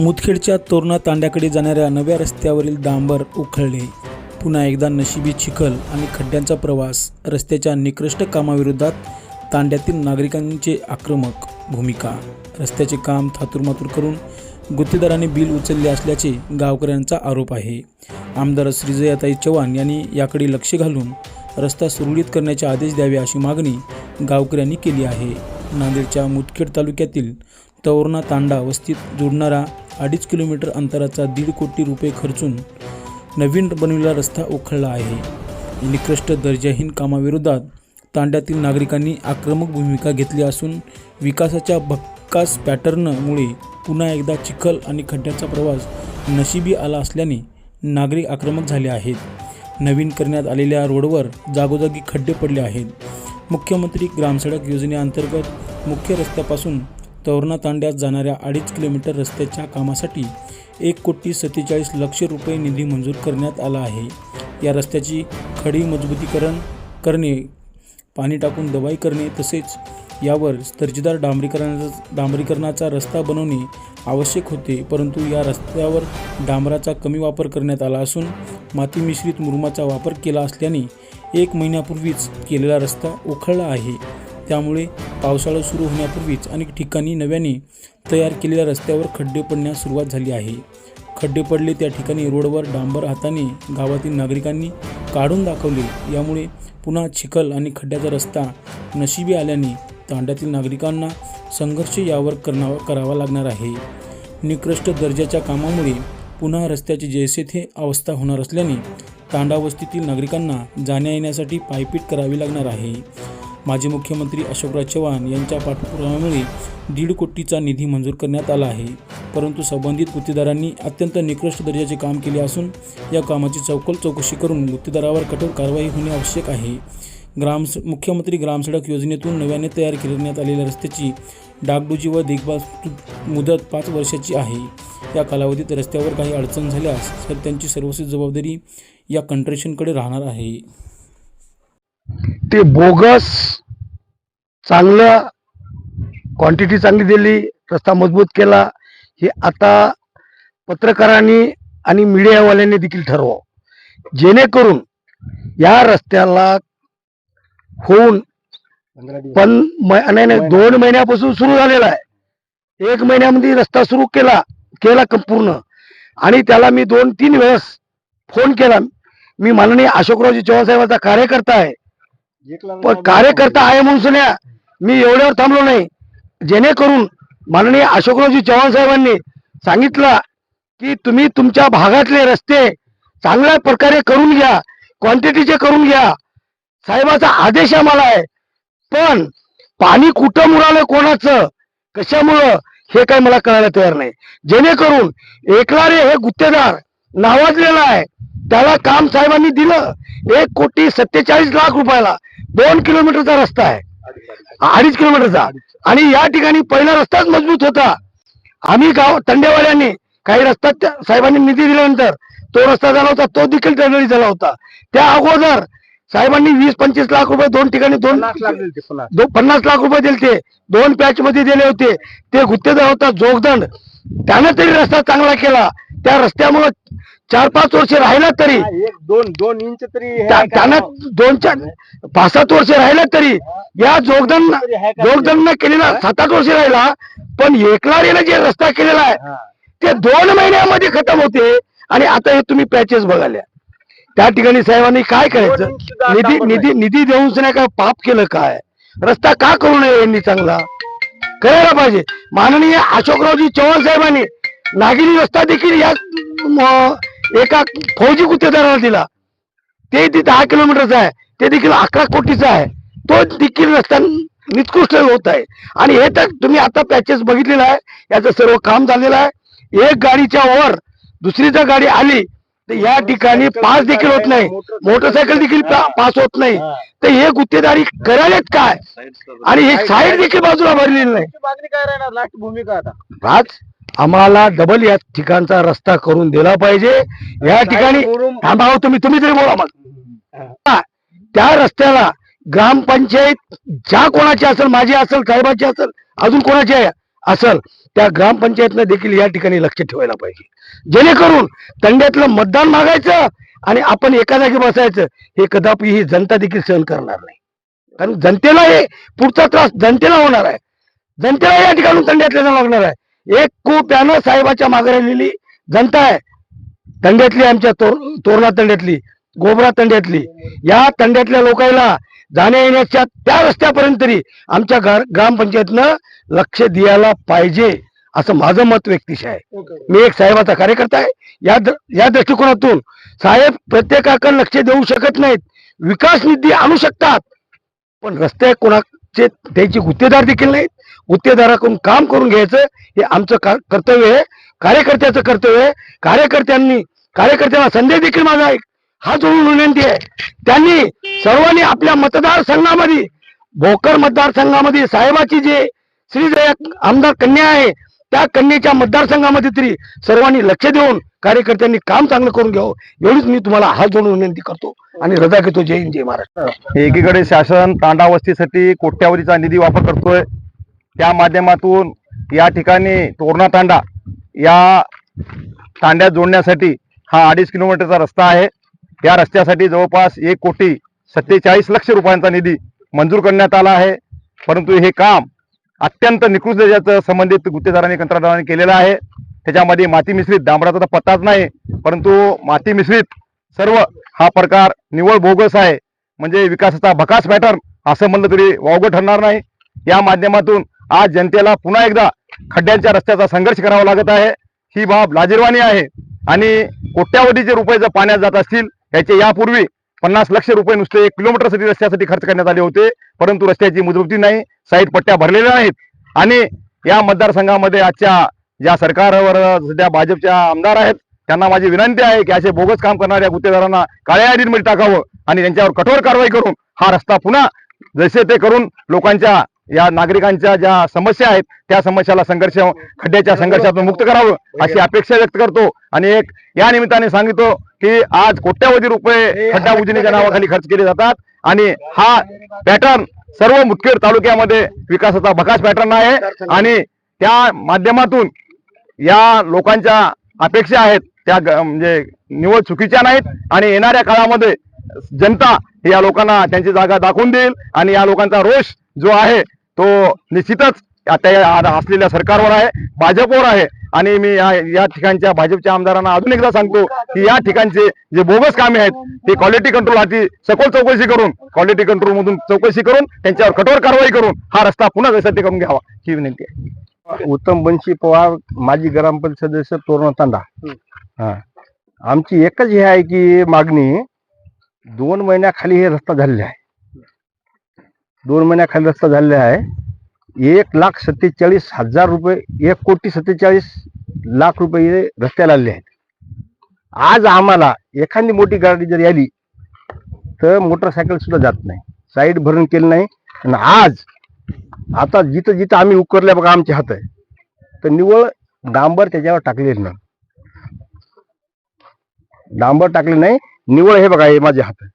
मुदखेडच्या तोरणा तांड्याकडे जाणाऱ्या नव्या रस्त्यावरील डांबर उखळले. पुन्हा एकदा नशिबी चिखल आणि खड्ड्यांचा प्रवास. रस्त्याच्या निकृष्ट कामाविरोधात तांड्यातील नागरिकांचे आक्रमक भूमिका. रस्त्याचे काम थातुरमातूर करून गुत्तेदारांनी बिल उचलले असल्याचे गावकऱ्यांचा आरोप आहे. आमदार श्रीजयाताई चव्हाण यांनी याकडे लक्ष घालून रस्ता सुरळीत करण्याचे आदेश द्यावे अशी मागणी गावकऱ्यांनी केली आहे. नांदेडच्या मुदखेड तालुक्यातील तवरणा तांडा वस्तीत जोडणारा अडीच किलोमीटर अंतराचा दीड कोटी रुपये खर्चून नवीन बनविलेला रस्ता उखळला आहे. निकृष्ट दर्जाहीन कामाविरोधात तांड्यातील नागरिकांनी आक्रमक भूमिका घेतली असून विकासाच्या भक्कास पॅटर्नमुळे पुन्हा एकदा चिखल आणि खड्ड्याचा प्रवास नशिबी आला असल्याने नागरिक आक्रमक झाले आहेत. नवीन करण्यात आलेल्या रोडवर जागोजागी खड्डे पडले आहेत. मुख्यमंत्री ग्रामसडक योजनेअंतर्गत मुख्य रस्त्यापासून तवरणा तांड्यात जाणाऱ्या अडीच किलोमीटर रस्त्याच्या कामासाठी एक कोटी सत्तेचाळीस लक्ष रुपये निधी मंजूर करण्यात आला आहे. या रस्त्याची खडी मजबूतीकरण करणे पाणी टाकून दवाई करणे तसेच यावर दर्जेदार डांबरीकरणाचा डांबरीकरणाचा रस्ता बनवणे आवश्यक होते परंतु या रस्त्यावर डांबराचा कमी वापर करण्यात आला असून माती मिश्रित मुरुमाचा वापर केला असल्याने एक महिन्यापूर्वीच केलेला रस्ता उखळला आहे. त्यामुळे पावसाळा सुरू होण्यापूर्वीच अनेक ठिकाणी नव्याने तयार केलेल्या रस्त्यावर खड्डे पडण्यास सुरुवात झाली आहे. खड्डे पडले त्या ठिकाणी रोडवर डांबर हाताने गावातील नागरिकांनी काढून दाखवले. यामुळे पुन्हा चिखल आणि खड्ड्याचा रस्ता नशिबी आल्याने तांड्यातील नागरिकांना संघर्ष यावर करणावा करावा लागणार आहे. निकृष्ट दर्जाच्या कामामुळे पुन्हा रस्त्याची जैसे थे अवस्था होणार असल्याने तांडावस्तीतील नागरिकांना जाण्या येण्यासाठी पायपीट करावी लागणार आहे. माजी मुख्यमंत्री अशोकराज चव्हाण यांच्या पाठपुराव्यामुळे दीड कोटीचा निधी मंजूर करण्यात आला आहे. परंतु संबंधित गुत्तेदारांनी अत्यंत निकृष्ट दर्जाचे काम केले असून या कामाची चौकल चौकशी करून गुत्तेदारावर कठोर कारवाई होणे आवश्यक आहे. ग्राम मुख्यमंत्री ग्रामसडक योजनेतून नव्याने तयार करण्यात आलेल्या रस्त्याची डागडुजी व देखभाल मुदत पाच वर्षाची आहे. या कालावधीत रस्त्यावर काही अडचण झाल्यास तर त्यांची सर्वस्वी जबाबदारी या कंट्रेशनकडे राहणार आहे. ते बोगस चांगलं क्वांटिटी चांगली दिली रस्ता मजबूत केला. हे आता पत्रकारांनी आणि मीडियावाल्यांनी देखील ठरवावं जेणेकरून या रस्त्याला होऊन पण नाही नाही दोन महिन्यापासून सुरू झालेला आहे. एक महिन्यामध्ये रस्ता सुरू केला केला पूर्ण आणि त्याला मी दोन तीन वेळेस फोन केला. मी माननीय अशोकरावजी चव्हाण साहेबांचा कार्यकर्ता आहे. पण कार्यकर्ता आहे म्हणून सुन्या मी एवढ्यावर थांबलो नाही. जेणेकरून माननीय अशोकरावजी चव्हाण साहेबांनी सांगितलं की तुम्ही तुमच्या भागातले रस्ते चांगल्या प्रकारे करून घ्या क्वांटिटीचे करून घ्या. साहेबाचा आदेश आम्हाला आहे. पण पाणी कुठं मुरालं कोणाचं कशामुळं हे काही मला कळायला तयार नाही. जेणेकरून एकलारे हे गुत्तेदार नावाजलेला आहे. त्याला काम साहेबांनी दिलं. एक कोटी सत्तेचाळीस लाख रुपयाला. दोन किलोमीटरचा रस्ता आहे. अडीच किलोमीटरचा. आणि या ठिकाणी पहिला रस्ताच मजबूत होता. आम्ही गाव तंडेवाल्यांनी काही रस्ता साहेबांनी निधी दिल्यानंतर तो रस्ता झाला होता तो देखील टर्नरी झाला होता. त्या अगोदर साहेबांनी वीस पंचवीस लाख रुपये दोन ठिकाणी दोन पन्नास लाख रुपये दिले ते दोन पॅच मध्ये दिले होते. ते गुत्तेदार होता जोगदंड. त्यानं तरी रस्ता चांगला केला. त्या रस्त्यामुळे चार पाच वर्ष राहिला तरी. एक दोन दोन इंच तरी त्या-? त्यानं दोन चार पाच सात वर्ष राहिलं तरी. या का? जोगदंड केलेला सात आठ वर्ष राहिला पण एकलारीनं जे रस्ता केलेला आहे. ते दोन महिन्यामध्ये खतम होते. आणि आता हे तुम्ही पॅचेस बघाल्या. त्या ठिकाणी साहेबांनी काय करायचं? निधी निधी निधी देऊन सुद्धा काय पाप केलं काय? रस्ता का करू नये यांनी चांगला? करायला पाहिजे. माननीय अशोकरावजी चव्हाण साहेबांनी नागिरी रस्ता देखील या म, एका फौजी गुत्तेदाराला दिला. ते ती दहा किलोमीटरचा आहे. ते देखील अकरा कोटीचा आहे. तो देखील रस्ता निकृष्ट होत आहे. आणि हे तर तुम्ही आता पॅचेस बघितलेला आहे. याचं सर्व काम झालेलं आहे. एक गाडीच्या वर दुसरी जर गाडी आली तर या ठिकाणी पास देखील होत नाही. मोटरसायकल देखील पास होत नाही. तर हे गुत्तेदारी करायलाच काय? आणि हे साईड देखील बाजूला भरलेली नाही. मागणी काय राहणार? लास्ट भूमिका आता. राज आम्हाला डबल या ठिकाणचा रस्ता करून दिला पाहिजे. या ठिकाणी थांबा हो तुम्ही तुम्ही तरी बोला मग. त्या रस्त्याला ग्रामपंचायत ज्या कोणाची असेल माझी असेल साहेबाची असेल अजून कोणाची आहे असल त्या ग्रामपंचायतनं देखील या ठिकाणी लक्ष ठेवायला पाहिजे. जेणेकरून तंड्यातलं मतदान मागायचं आणि आपण एका जागी बसायचं हे कदापि ही जनता देखील सहन करणार नाही. कारण जनतेला हे पुढचा त्रास जनतेला होणार आहे. जनतेला या ठिकाणून तंड्यातल्या लागणार आहे. एक कोप्यानं साहेबाच्या मागे राहिलेली जनता आहे. तंड्यातली आमच्या तोर तोरणा तंड्यातली गोबरा तंड्यातली. या तंड्यातल्या लोकांना जाण्या येण्याच्या त्या रस्त्यापर्यंत तरी आमच्या ग्रा- ग्रामपंचायतनं लक्ष द्यायला पाहिजे असं माझं मत व्यक्तिश आहे. मी एक साहेबाचा कार्यकर्ता आहे. या दृष्टिकोनातून साहेब प्रत्येकाकडे लक्ष देऊ शकत नाहीत. विकास निधी आणू शकतात. पण रस्ते कोणाचे त्याची गुत्तेदार देखील नाहीत. गुत्तेदाराकडून काम करून घ्यायचं. हे आमचं कर्तव्य आहे. कार्यकर्त्याचं कर्तव्य आहे. कार्यकर्त्यांनी कार्यकर्त्यांना संदेश देखील माझा एक हा जोडून विनंती आहे त्यांनी सर्वांनी आपल्या मतदारसंघामध्ये भोकर मतदारसंघामध्ये साहेबाची जे श्री आमदार कन्या आहे त्या कन्याच्या मतदारसंघामध्ये तरी सर्वांनी लक्ष देऊन कार्यकर्त्यांनी काम चांगलं करून घ्यावं. एवढीच मी तुम्हाला हात जोडून विनंती करतो आणि रजा घेतो. जय हिंद जय महाराष्ट्र. एकीकडे शासन तांडावस्तीसाठी कोट्यावधीचा निधी वापर करतोय. त्या माध्यमातून या ठिकाणी तोरणा तांडा या तांड्यात जोडण्यासाठी हा अडीच किलोमीटरचा रस्ता आहे. या रस्त्यासाठी जवळपास एक कोटी सत्तेचाळीस लक्ष रुपयांचा निधी मंजूर करण्यात आला आहे. परंतु हे काम अत्यंत निकृष्ट दर्जाचं संबंधित गुत्तेदारांनी कंत्राटदारांनी केलेलं आहे. त्याच्यामध्ये माती मिश्रित डांबराचा तर पत्ताच नाही परंतु माती मिश्रित सर्व हा प्रकार निव्वळ बोगस आहे. म्हणजे विकासाचा भकास पॅटर्न असं म्हणलं तरी वावगं ठरणार नाही. या माध्यमातून आज जनतेला पुन्हा एकदा खड्ड्यांच्या रस्त्याचा संघर्ष करावा लागत आहे. ही बाब लाजीरवाणी आहे. आणि कोट्यावधीचे रुपये जर पाण्यात जात असतील याचे यापूर्वी पन्नास लक्ष रुपये नुसते एक किलोमीटरसाठी रस्त्यासाठी खर्च करण्यात आले होते. परंतु रस्त्याची मुद्रुप्ती नाही साईड पट्ट्या भरलेल्या नाहीत. आणि या मतदारसंघामध्ये आजच्या ज्या सरकारवर सध्या भाजपच्या आमदार आहेत त्यांना माझी विनंती आहे की असे बोगस काम करणाऱ्या गुत्तेदारांना काळ्या यादीमध्ये टाकावं आणि त्यांच्यावर कठोर कारवाई करून हा रस्ता पुन्हा जसे ते करून लोकांच्या या नागरिकांच्या ज्या समस्या आहेत त्या समस्याला संघर्ष खड्ड्याच्या संघर्षातून मुक्त करावं अशी अपेक्षा व्यक्त करतो. आणि एक या निमित्ताने सांगितो की आज कोट्यावधी रुपये खड्डा उजनीच्या नावाखाली खर्च केले जातात. आणि हा पॅटर्न सर्व मुदखेड तालुक्यामध्ये विकासाचा भकास पॅटर्न आहे. आणि त्या माध्यमातून या लोकांच्या अपेक्षा आहेत त्या म्हणजे निवड चुकीच्या नाहीत. आणि येणाऱ्या काळामध्ये जनता या लोकांना त्यांची जागा दाखवून देईल. आणि या लोकांचा रोष जो आहे तो निश्चितच आता या असलेल्या सरकारवर आहे भाजपवर आहे. आणि मी या या ठिकाणच्या भाजपच्या आमदारांना अजून एकदा सांगतो की या ठिकाणचे जे बोगस कामे आहेत ते क्वालिटी कंट्रोल हाती सखोल चौकशी करून क्वालिटी कंट्रोल मधून चौकशी करून त्यांच्यावर कठोर कारवाई करून हा रस्ता पुन्हा जसा करून घ्यावा ही विनंती आहे. उत्तम बनशी पवार माजी ग्रामपंचायत सदस्य तोरणा तांडा हा. आमची एकच हे आहे की मागणी दोन महिन्याखाली हे रस्ता झालेला आहे. दोन महिन्याखाली रस्ता झालेला आहे. एक लाख सत्तेचाळीस हजार रुपये एक कोटी सत्तेचाळीस लाख रुपये रस्त्याला आलेले आहेत. आज आम्हाला एखादी मोठी गाडी जर आली तर मोटरसायकल सुद्धा जात नाही. साईड भरून केलं नाही. आणि आज आता जिथं जिथं आम्ही उकरल्या बघा आमचे हात आहे तर निव्वळ डांबर त्याच्यावर टाकले नाही. डांबर टाकले नाही. निव्वळ हे बघा हे माझे हात आहे.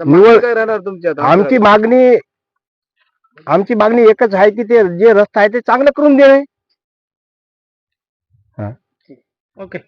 काय राहणार तुमच्या आमची मागणी आमची मागणी एकच आहे की ते जे रस्ता आहे ते चांगलं करून देणे. ओके.